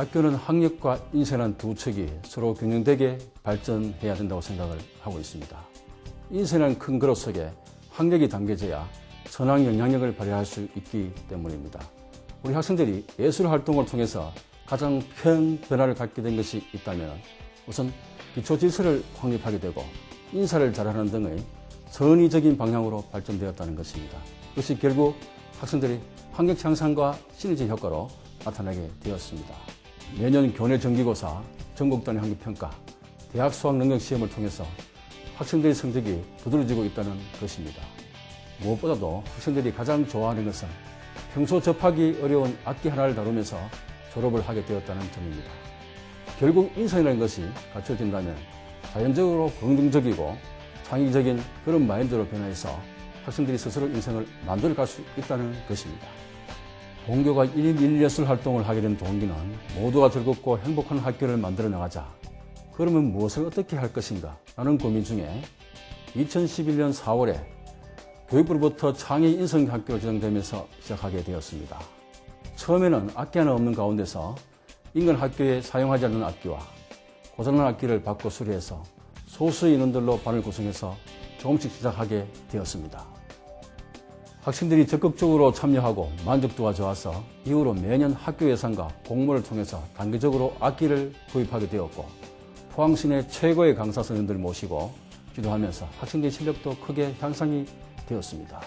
예, 학교는 학력과 인생이라는 두 척이 서로 균형되게 발전해야 된다고 생각을 하고 있습니다. 인생이라는 큰 그릇 속에 학력이 담겨져야 선한 영향력을 발휘할 수 있기 때문입니다. 우리 학생들이 예술 활동을 통해서 가장 큰 변화를 갖게 된 것이 있다면 우선 기초 질서를 확립하게 되고 인사를 잘하는 등의 선의적인 방향으로 발전되었다는 것입니다. 그것이 결국 학생들이 학력 향상과 시너지 효과로 나타나게 되었습니다. 매년 교내 정기고사, 전국 단위 학력평가, 대학 수학 능력 시험을 통해서 학생들의 성적이 두드러지고 있다는 것입니다. 무엇보다도 학생들이 가장 좋아하는 것은 평소 접하기 어려운 악기 하나를 다루면서 졸업을 하게 되었다는 점입니다. 결국 인성이라는 것이 갖춰진다면 자연적으로 긍정적이고 창의적인 그런 마인드로 변화해서 학생들이 스스로 인생을 만들어갈 수 있다는 것입니다. 동교가 1인 1예술 활동을 하게 된 동기는 모두가 즐겁고 행복한 학교를 만들어 나가자. 그러면 무엇을 어떻게 할 것인가? 라는 고민 중에 2011년 4월에 교육부로부터 창의 인성학교로 지정되면서 시작하게 되었습니다. 처음에는 악기 하나 없는 가운데서 인근 학교에 사용하지 않는 악기와 고장난 악기를 바꿔 수리해서 소수 인원들로 반을 구성해서 조금씩 시작하게 되었습니다. 학생들이 적극적으로 참여하고 만족도가 좋아서 이후로 매년 학교 예산과 공모를 통해서 단계적으로 악기를 구입하게 되었고 포항 시내 최고의 강사 선생님들 모시고 지도하면서 학생들의 실력도 크게 향상이 되었습니다.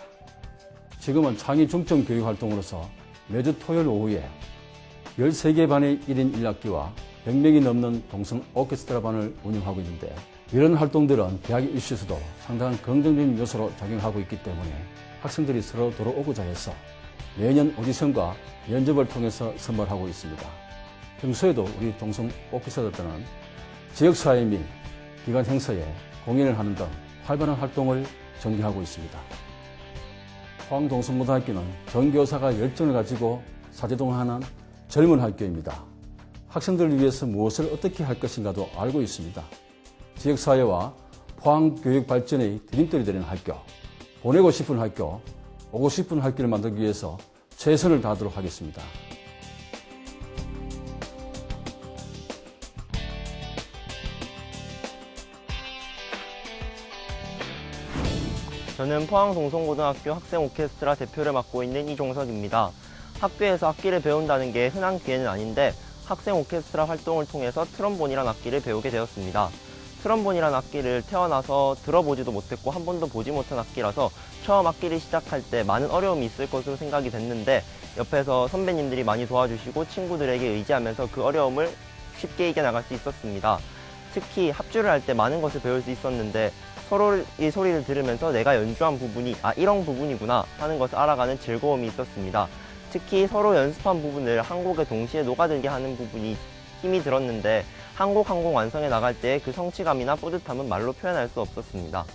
지금은 창의 중점 교육 활동으로서 매주 토요일 오후에 13개 반의 1인 1학기와 100명이 넘는 동성 오케스트라 반을 운영하고 있는데 이런 활동들은 대학 입시에서도 상당한 긍정적인 요소로 작용하고 있기 때문에 학생들이 서로 들어오고자 해서 매년 오디션과 면접을 통해서 선발하고 있습니다. 평소에도 우리 동성 오케스트라들은 지역사회 및 기관 행사에 공연을 하는 등 활발한 활동을 전개하고 있습니다. 포항동성고등학교는 전교사가 열정을 가지고 사제동하는 젊은 학교입니다. 학생들을 위해서 무엇을 어떻게 할 것인가도 알고 있습니다. 지역사회와 포항 교육 발전의 드림돌이 되는 학교, 보내고 싶은 학교, 오고 싶은 학교를 만들기 위해서 최선을 다하도록 하겠습니다. 저는 포항동성고등학교 학생 오케스트라 대표를 맡고 있는 이종석입니다. 학교에서 악기를 배운다는 게 흔한 기회는 아닌데 학생 오케스트라 활동을 통해서 트럼본이란 악기를 배우게 되었습니다. 트럼본이란 악기를 태어나서 들어보지도 못했고 한 번도 보지 못한 악기라서 처음 악기를 시작할 때 많은 어려움이 있을 것으로 생각이 됐는데 옆에서 선배님들이 많이 도와주시고 친구들에게 의지하면서 그 어려움을 쉽게 이겨나갈 수 있었습니다. 특히 합주를 할 때 많은 것을 배울 수 있었는데 서로의 소리를 들으면서 내가 연주한 부분이 아 이런 부분이구나 하는 것을 알아가는 즐거움이 있었습니다. 특히 서로 연습한 부분을 한 곡에 동시에 녹아들게 하는 부분이 힘이 들었는데 한곡한곡 완성해 나갈 때그 성취감이나 뿌듯함은 말로 표현할 수 없었습니다.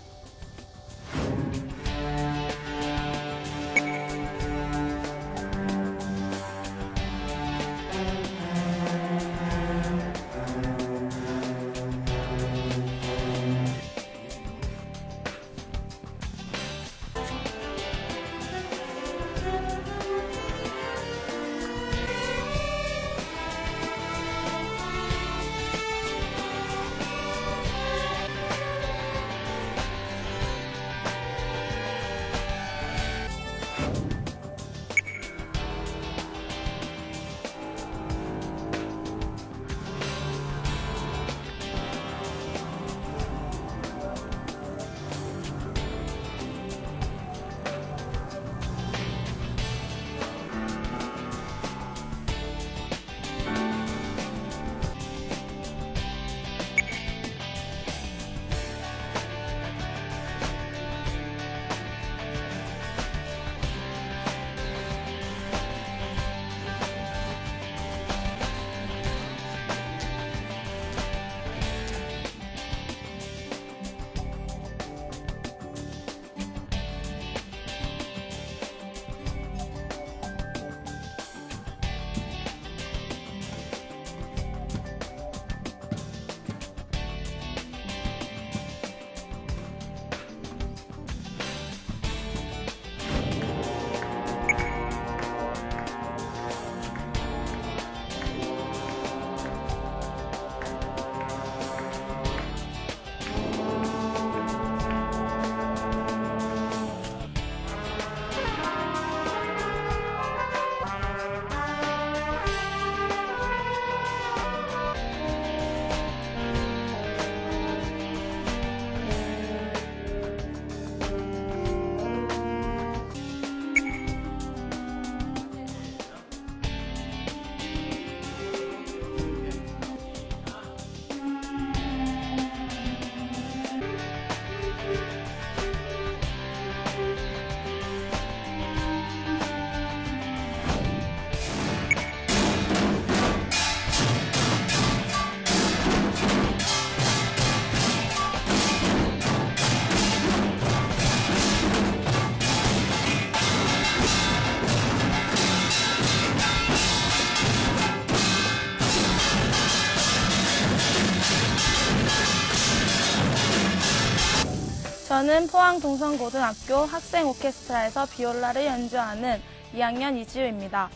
저는 포항 동성고등학교 학생 오케스트라에서 비올라를 연주하는 2학년 이지우입니다.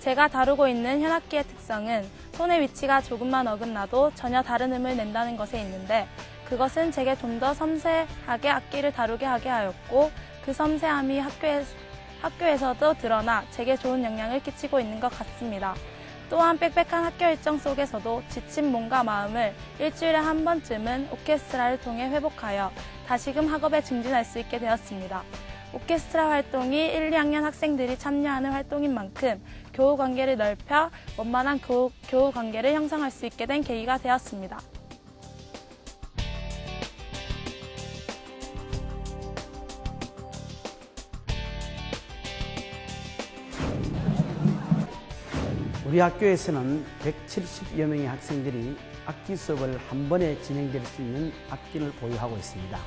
제가 다루고 있는 현악기의 특성은 손의 위치가 조금만 어긋나도 전혀 다른 음을 낸다는 것에 있는데 그것은 제게 좀 더 섬세하게 악기를 다루게 하게 하였고 그 섬세함이 학교에, 학교에서도 드러나 제게 좋은 영향을 끼치고 있는 것 같습니다. 또한 빽빽한 학교 일정 속에서도 지친 몸과 마음을 일주일에 한 번쯤은 오케스트라를 통해 회복하여 다시금 학업에 증진할 수 있게 되었습니다. 오케스트라 활동이 1, 2학년 학생들이 참여하는 활동인 만큼 교우 관계를 넓혀 원만한 교우, 교우 관계를 형성할 수 있게 된 계기가 되었습니다. 우리 학교에서는 170여 명의 학생들이 악기 수업을 한 번에 진행될 수 있는 악기를 보유하고 있습니다.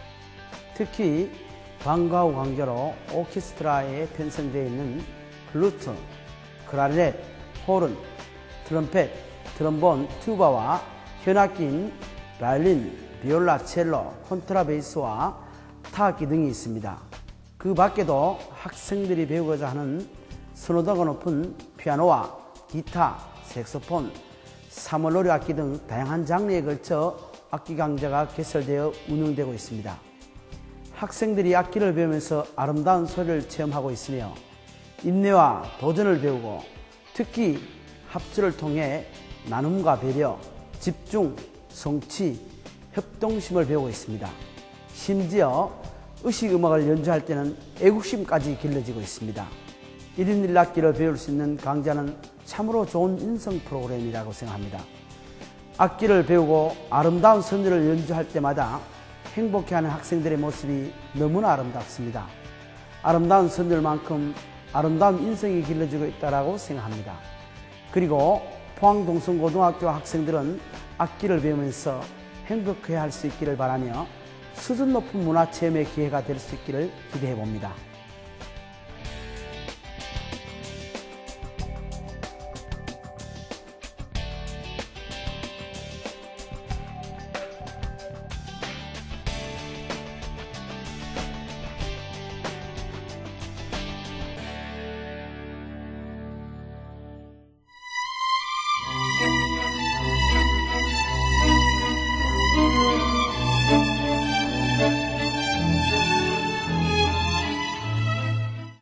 특히 방과 후 관계로 오케스트라에 편성되어 있는 플루트, 클라리넷, 호른, 트럼펫, 트럼본, 튜바와 현악기인 바이올린, 비올라, 첼로, 콘트라베이스와 타악기 등이 있습니다. 그 밖에도 학생들이 배우고자 하는 선호도가 높은 피아노와 기타, 색소폰, 사물놀이 악기 등 다양한 장르에 걸쳐 악기 강좌가 개설되어 운영되고 있습니다. 학생들이 악기를 배우면서 아름다운 소리를 체험하고 있으며 인내와 도전을 배우고 특히 합주를 통해 나눔과 배려, 집중, 성취, 협동심을 배우고 있습니다. 심지어 의식 음악을 연주할 때는 애국심까지 길러지고 있습니다. 1인 1악기를 배울 수 있는 강좌는 참으로 좋은 인성 프로그램이라고 생각합니다. 악기를 배우고 아름다운 선율을 연주할 때마다 행복해하는 학생들의 모습이 너무나 아름답습니다. 아름다운 선율만큼 아름다운 인성이 길러지고 있다고 생각합니다. 그리고 포항동성고등학교 학생들은 악기를 배우면서 행복해 할수 있기를 바라며 수준 높은 문화 체험의 기회가 될 수 있기를 기대해 봅니다.